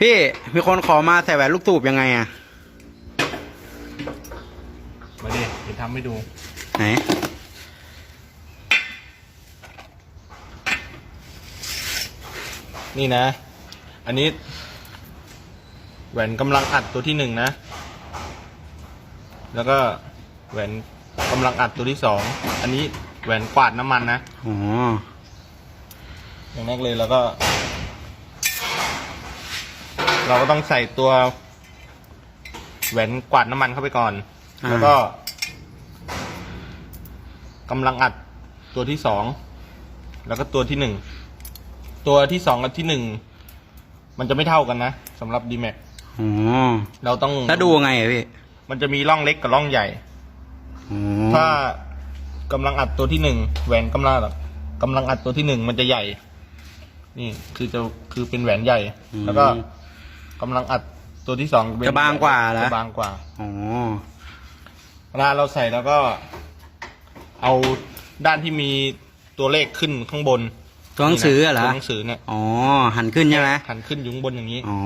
พี่ มีคนขอมาใส่แหวนลูกตูบยังไงอะมาดิเดี๋ยวทำให้ดู ไหน นี่นะ อันนี้ แหวนกำลังอัดตัวที่หนึ่งนะ แล้วก็แหวนกำลังอัดตัวที่สอง อันนี้แหวนกวาดน้ำมันนะ อ๋อ อย่างแรกเลยแล้วก็ เราก็ต้องใส่ตัวแหวนกวาดน้ำมันเข้าไปก่อน อ่า แล้วก็กำลังอัดตัวที่สอง แล้วก็ตัวที่หนึ่ง ตัวที่สองกับที่หนึ่ง มันจะไม่เท่ากันนะสำหรับ d m a x อ๋อเราต้องแล้วดูยังไงอะพี่มันจะมีร่องเล็กกับร่องใหญ่ อ๋อถ้ากำลังอัดตัวที่หนึ่งแหวนกำลังกำลังอัดตัวที่หนึ่งมันจะใหญ่ นี่คือจะคือเป็นแหวนใหญ่ แล้วก็ กำลังอัดตัวที่สองเป็นจะบางกว่าแล้วจะบางกว่าอ๋อเวลาเราใส่แล้วก็ เอาด้านที่มีตัวเลขขึ้นข้างบนตัวหนังสือเหรอตัวหนังสือเนี่ยอ๋อหันขึ้นใช่ไหมหันขึ้นอยู่ข้างบนอย่างนี้อ๋อ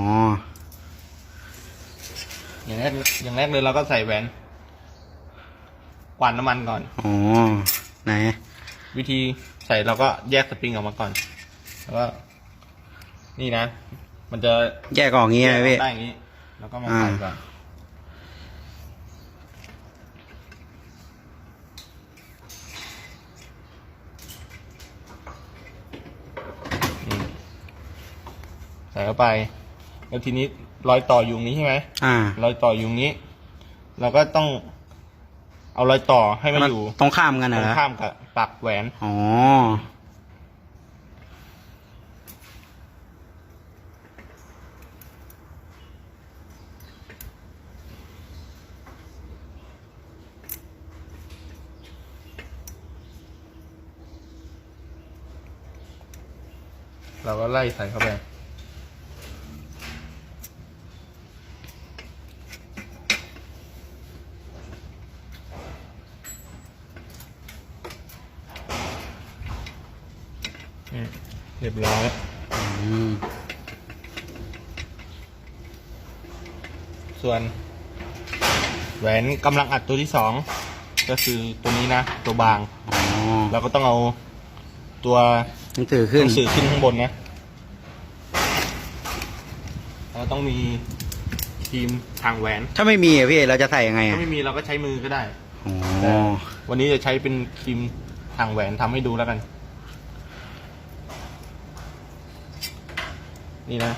อย่างแรกอย่างแรกเลยเราก็ใส่แหวนกวาดน้ำมันก่อนอ๋อไหนวิธีใส่เราก็แยกสปริงออกมาก่อน แล้วก็นี่นะ มันจะแยกออกงี้แยไหมกอพี่อกได้อย่างนี้ แล้วก็มาใส่อ่าก่อนอืมใส่เข้าไป แล้วทีนี้รอยต่ออยู่ตรงนี้ใช่ไหม อ่ารอยต่ออยู่ตรงนี้ เราก็ต้อง เอารอยต่อให้มันอยู่ตรงข้ามกันตนะรงเหรอข้ามกับปากแหวน อ๋อ เราก็ไล่ใส่เข้าไป นี่เรียบร้อยอืมส่วนแหวนกำลังอัดตัวที่สองก็คือตัวนี้นะ ตัวบางอ๋อเราก็ต้องเอาตัว หนังสือหขึ้นนังสือขึ้นข้างบนนะเราต้องมีทีมทางแหวน ถ้าไม่มีอะพี่เราจะใส่ยังไงถ้าอะไม่มีเราก็ใช้มือก็ได้ อ๋อแต่วันนี้จะใช้เป็นครีมทางแหวนทำให้ดูแล้วกัน นี่นะ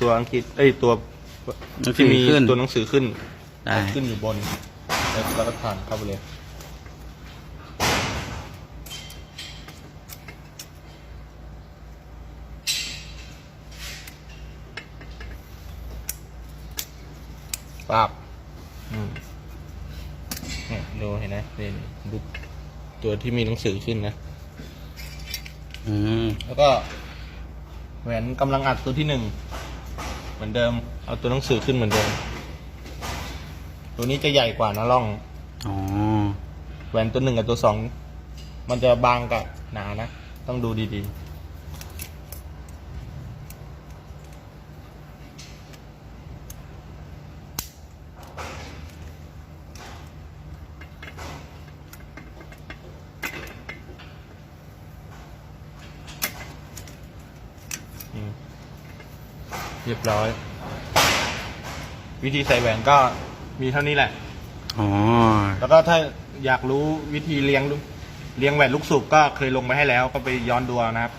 ตัวอังกฤษเอ้ยตัวหนังสืที่อมีขึ้น ตัวหนังสือขึ้นได้ ขึ้นอยู่บน แล้วเราก็ทานเข้าไปเลย ปาบอืมเนี่ยดูเห็นไหมนี่ดูตัวที่มีหนังสือขึ้นนะ อืม แล้วก็แหวนกำลังอัดตัวที่หนึ่ง เหมือนเดิม เอาตัวหนังสือขึ้นเหมือนเดิม ตัวนี้จะใหญ่กว่านะล่อง อ๋อ แหวนตัวหนึ่งกับตัวสอง มันจะบางกับหนานะ ต้องดูดีๆ อืมเรียบร้อย วิธีใส่แหวนก็มีเท่านี้แหละ อ๋อ แล้วก็ถ้าอยากรู้วิธีเลี้ยงลูกเลี้ยงแหวนลูกสูบก็เคยลงไปให้แล้ว ก็ไปย้อนดูเอานะครับ